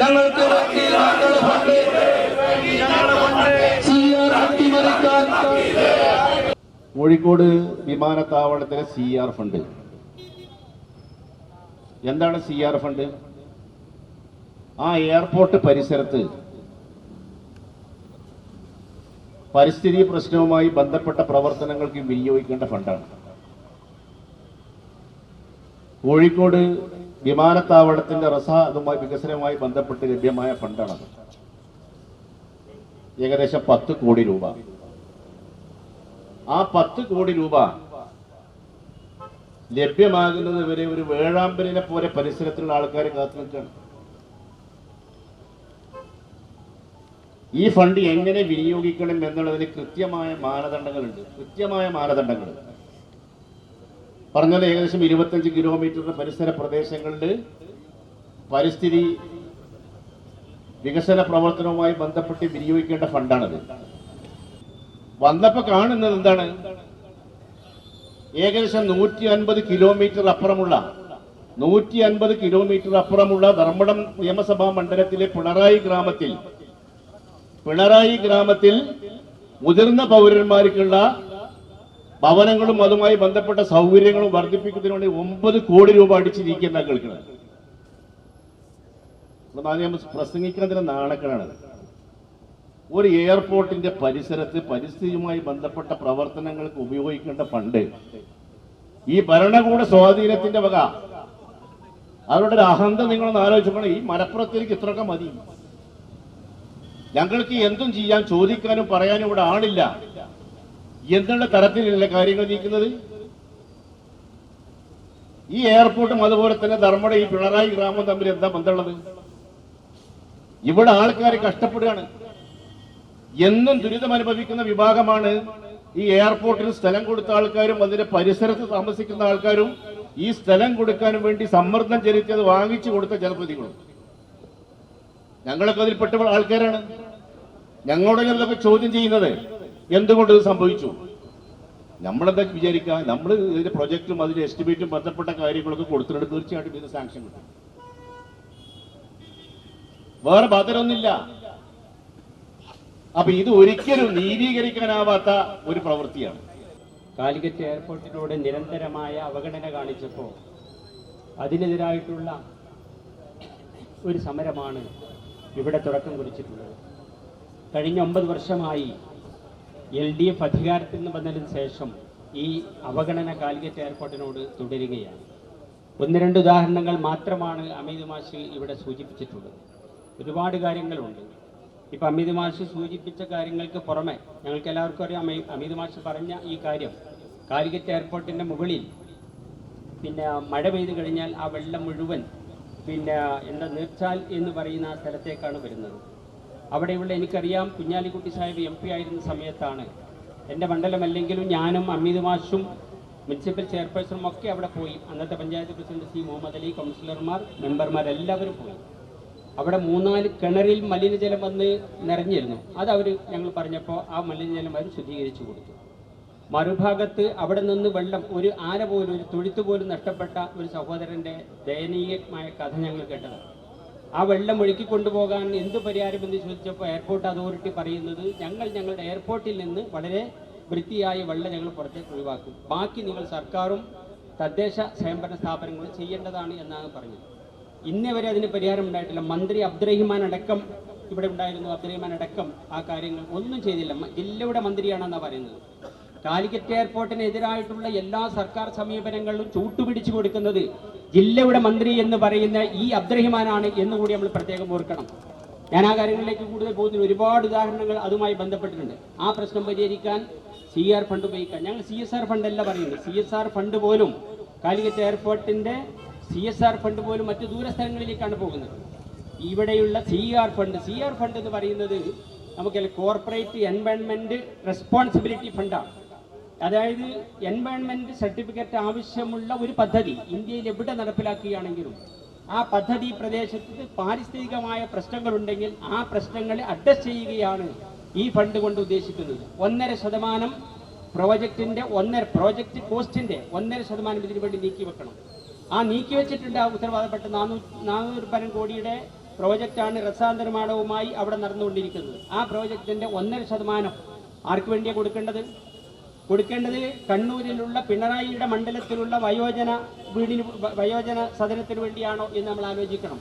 ഞങ്ങൾക്ക് കോഴിക്കോട് വിമാനത്താവളത്തിലെ C R fund. എന്താണ് സി ആർ ഫണ്ട്? ആ എയർപോർട്ട് പരിസരത്ത് പരിസ്ഥിതി പ്രശ്നവുമായി ബന്ധപ്പെട്ട പ്രവർത്തനങ്ങൾക്ക് വിനിയോഗിക്കേണ്ട ഫണ്ടാണ്. കോഴിക്കോട് വിമാനത്താവളത്തിന്റെ റസാദുമായി വികസനവുമായി ബന്ധപ്പെട്ട് ലഭ്യമായ ഫണ്ടാണത്. ഏകദേശം പത്ത് കോടി രൂപ. ആ പത്ത് കോടി രൂപ ലഭ്യമാകുന്നത് വരെ ഒരു വേഴാമ്പലിനെ പോലെ പരിസരത്തുള്ള ആൾക്കാർ കാത്തു നിൽക്കുകയാണ് ഈ ഫണ്ട് എങ്ങനെ വിനിയോഗിക്കണം എന്നുള്ളതിന് കൃത്യമായ മാനദണ്ഡങ്ങളുണ്ട്. കൃത്യമായ മാനദണ്ഡങ്ങൾ. പറഞ്ഞത് ഏകദേശം ഇരുപത്തഞ്ച് കിലോമീറ്റർ പരിസര പ്രദേശങ്ങളിൽ പരിസ്ഥിതി വികസന പ്രവർത്തനവുമായി ബന്ധപ്പെട്ട് വിനിയോഗിക്കേണ്ട ഫണ്ടാണത്. വന്നപ്പോൾ കാണുന്നത് എന്താണ്? ഏകദേശം നൂറ്റി അൻപത് കിലോമീറ്റർ അപ്പുറമുള്ള നൂറ്റി അൻപത് കിലോമീറ്റർ അപ്പുറമുള്ള ധർമ്മടം നിയമസഭാ മണ്ഡലത്തിലെ പിണറായി ഗ്രാമത്തിൽ പിണറായി ഗ്രാമത്തിൽ മുതിർന്ന പൗരന്മാർക്കുള്ള ഭവനങ്ങളും അതുമായി ബന്ധപ്പെട്ട സൗകര്യങ്ങളും വർദ്ധിപ്പിക്കുന്നതിന് വേണ്ടി ഒമ്പത് കോടി രൂപ അടിച്ചിരിക്കുന്ന കേൾക്കുന്നത് പ്രസംഗിക്കുന്നതിന് നാണക്കേടാണ് ഒരു എയർപോർട്ടിന്റെ പരിസരത്ത് പരിസ്ഥിതിയുമായി ബന്ധപ്പെട്ട പ്രവർത്തനങ്ങൾക്ക് ഉപയോഗിക്കേണ്ട ഫണ്ട് ഈ ഭരണകൂട സ്വാധീനത്തിന്റെ വക. അവരുടെ ഒരു അഹന്ത നിങ്ങളൊന്ന് ആലോചിക്കണം ഈ മലപ്പുറത്തേക്ക് ഇത്രയൊക്കെ മതി. ഞങ്ങൾക്ക് എന്തും ചെയ്യാൻ ചോദിക്കാനും പറയാനും ഇവിടെ ആളില്ല. എന്നുള്ള തരത്തിലല്ല കാര്യങ്ങൾ നീക്കുന്നത്? ഈ എയർപോർട്ടും അതുപോലെ തന്നെ ധർമ്മട ഈ പിണറായി ഗ്രാമം തമ്മിൽ എന്താ ബന്ധമുള്ളത്? ഇവിടെ ആൾക്കാർ കഷ്ടപ്പെടുകയാണ്. എന്നും ദുരിതം അനുഭവിക്കുന്ന വിഭാഗമാണ് ഈ എയർപോർട്ടിൽ സ്ഥലം കൊടുത്ത ആൾക്കാരും അതിന്റെ പരിസരത്ത് താമസിക്കുന്ന ആൾക്കാരും ഈ സ്ഥലം കൊടുക്കാനും വേണ്ടി സമ്മർദ്ദം ചെലുത്തി അത് വാങ്ങിച്ചു കൊടുത്ത ജനപ്രതികളും ഞങ്ങളൊക്കെ അതിൽപ്പെട്ട ആൾക്കാരാണ്. ഞങ്ങളോട് ഇതൊക്കെ ചോദ്യം ചെയ്യുന്നത് എന്തുകൊണ്ട് ഇത് സംഭവിച്ചു? നമ്മളെന്താ വിചാരിക്കുക നമ്മൾ ഇതിന്റെ പ്രൊജക്റ്റും അതിന്റെ എസ്റ്റിമേറ്റും ബന്ധപ്പെട്ട കാര്യങ്ങളൊക്കെ കൊടുത്തിട്ടുണ്ട്. തീർച്ചയായിട്ടും ഇത് സാങ്ഷൻ കിട്ടും. വേറെ ബാധ്യതയൊന്നുമില്ല അപ്പൊ ഇത് ഒരിക്കലും നീതീകരിക്കാനാവാത്ത ഒരു പ്രവൃത്തിയാണ്. കാലിക്കറ്റ് എയർപോർട്ടിലൂടെ നിരന്തരമായ അവഗണന കാണിച്ചപ്പോൾ അതിനെതിരായിട്ടുള്ള ഒരു സമരമാണ് ഇവിടെ തുടക്കം കുറിച്ചിട്ടുള്ളത്. കഴിഞ്ഞ ഒമ്പത് വർഷമായി എൽ ഡി എഫ് അധികാരത്തിൽ നിന്ന് വന്നതിന് ശേഷം ഈ അവഗണന കാലിക്കറ്റ് എയർപോർട്ടിനോട് തുടരുകയാണ്. ഒന്ന് രണ്ട് ഉദാഹരണങ്ങൾ മാത്രമാണ് അമിത് മാഷ് ഇവിടെ സൂചിപ്പിച്ചിട്ടുള്ളത്. ഒരുപാട് കാര്യങ്ങളുണ്ട്. ഇപ്പം അമിത് മാഷ് സൂചിപ്പിച്ച കാര്യങ്ങൾക്ക് പുറമെ ഞങ്ങൾക്ക് എല്ലാവർക്കും അറിയാം അമിത് മാഷ് പറഞ്ഞ ഈ കാര്യം. കാലിക്കറ്റ് എയർപോർട്ടിന്റെ മുകളിൽ പിന്നെ മഴ പെയ്തു കഴിഞ്ഞാൽ ആ വെള്ളം മുഴുവൻ പിന്നെ എന്താ നീർച്ചാൽ എന്ന് പറയുന്ന സ്ഥലത്തേക്കാണ് വരുന്നത്. അവിടെയുള്ള എനിക്കറിയാം കുഞ്ഞാലിക്കുട്ടി സാഹിബ് എം പി ആയിരുന്ന സമയത്താണ്. എന്റെ മണ്ഡലമല്ലെങ്കിലും ഞാനും അമീത് മാഷും മുനിസിപ്പൽ ചെയർപേഴ്സണും ഒക്കെ അവിടെ പോയി. അന്നത്തെ പഞ്ചായത്ത് പ്രസിഡന്റ് സി മുഹമ്മദ് അലി കൗൺസിലർമാർ മെമ്പർമാർ എല്ലാവരും പോയി. അവിടെ മൂന്നാൽ കിണറിൽ മലിനജലം വന്ന് നിറഞ്ഞിരുന്നു. അത് അവർ ഞങ്ങൾ പറഞ്ഞപ്പോൾ ആ മലിനജലം അവർ ശുദ്ധീകരിച്ചു കൊടുത്തു. മറുഭാഗത്ത് അവിടെ നിന്ന് വെള്ളം ഒരു ആന പോലും ഒരു തൊഴുത്ത് പോലും നഷ്ടപ്പെട്ട ഒരു സഹോദരന്റെ ദയനീയമായ കഥ ഞങ്ങൾ കേട്ടത് ആ വെള്ളം ഒഴുക്കി കൊണ്ടുപോകാൻ എന്ത് പരിഹാരമെന്ന് ചോദിച്ചപ്പോൾ എയർപോർട്ട് അതോറിറ്റി പറയുന്നത് ഞങ്ങൾ ഞങ്ങളുടെ എയർപോർട്ടിൽ നിന്ന് വളരെ വൃത്തിയായ വെള്ളം ഞങ്ങൾ പുറത്തേക്ക് ഒഴിവാക്കും. ബാക്കി നിങ്ങൾ സർക്കാരും തദ്ദേശ സ്വയംഭരണ സ്ഥാപനങ്ങളും ചെയ്യേണ്ടതാണ് എന്നാണ് പറഞ്ഞത്. ഇന്നേ വരെ അതിന് പരിഹാരം ഉണ്ടായിട്ടില്ല. മന്ത്രി അബ്ദുറഹിമാൻ അടക്കം ഇവിടെ ഉണ്ടായിരുന്നു. അബ്ദുറഹിമാൻ അടക്കം ആ കാര്യങ്ങൾ ഒന്നും ചെയ്തില്ല. ജില്ലയുടെ മന്ത്രിയാണെന്നാണ് പറയുന്നത്. കാലിക്കറ്റ് എയർപോർട്ടിനെതിരായിട്ടുള്ള എല്ലാ സർക്കാർ സമീപനങ്ങളിലും ചൂട്ടുപിടിച്ചു കൊടുക്കുന്നത് ജില്ലയുടെ മന്ത്രി എന്ന് പറയുന്ന ഈ അബ്ദുറഹിമാനാണ് എന്നുകൂടി നമ്മൾ പ്രത്യേകം ഓർക്കണം. ഞാൻ ആ കാര്യങ്ങളിലേക്ക് കൂടുതൽ പോകുന്ന ഒരുപാട് ഉദാഹരണങ്ങൾ അതുമായി ബന്ധപ്പെട്ടിട്ടുണ്ട്. ആ പ്രശ്നം പരിഹരിക്കാൻ സി ആർ ഫണ്ട് ഉപയോഗിക്കാൻ. ഞങ്ങൾ സി എസ് ആർ ഫണ്ട് അല്ല പറയുന്നത്. സി എസ് ആർ ഫണ്ട് പോലും കാലിക്കറ്റ് എയർപോർട്ടിന്റെ സി എസ് ആർ ഫണ്ട് പോലും മറ്റ് ദൂരസ്ഥലങ്ങളിലേക്കാണ് പോകുന്നത്. ഇവിടെയുള്ള C R fund C R fund എന്ന് പറയുന്നത് നമുക്ക് കോർപ്പറേറ്റ് എൻവയൺമെന്റ് റെസ്പോൺസിബിലിറ്റി ഫണ്ടാണ് അതായത് എൻവയൺമെന്റ് സർട്ടിഫിക്കറ്റ് ആവശ്യമുള്ള ഒരു പദ്ധതി ഇന്ത്യയിൽ എവിടെ നടപ്പിലാക്കുകയാണെങ്കിലും ആ പദ്ധതി പ്രദേശത്ത് പാരിസ്ഥിതികമായ പ്രശ്നങ്ങളുണ്ടെങ്കിൽ ആ പ്രശ്നങ്ങളെ അഡ്രസ് ചെയ്യുകയാണ് ഈ ഫണ്ട് കൊണ്ട് ഉദ്ദേശിക്കുന്നത്. ഒന്നര ശതമാനം പ്രോജക്റ്റിന്റെ ഒന്നര പ്രോജക്റ്റ് കോസ്റ്റിന്റെ ഒന്നര ശതമാനം ഇതിനു വേണ്ടി നീക്കി വെക്കണം. ആ നീക്കി വെച്ചിട്ടുണ്ട് ആ ഉത്തരവാദപ്പെട്ട നാനൂറ്റി നാനൂറ് പരം കോടിയുടെ പ്രോജക്റ്റാണ് റസാ നിർമ്മാണവുമായി അവിടെ നടന്നുകൊണ്ടിരിക്കുന്നത്. ആ പ്രോജക്റ്റിന്റെ ഒന്നര ശതമാനം ആർക്ക് വേണ്ടിയാണ് കൊടുക്കേണ്ടത്? കൊടുക്കേണ്ടത് കണ്ണൂരിലുള്ള പിണറായിയുടെ മണ്ഡലത്തിലുള്ള വയോജന വീടിന് വയോജന സദനത്തിന് വേണ്ടിയാണോ എന്ന് നമ്മൾ ആലോചിക്കണം.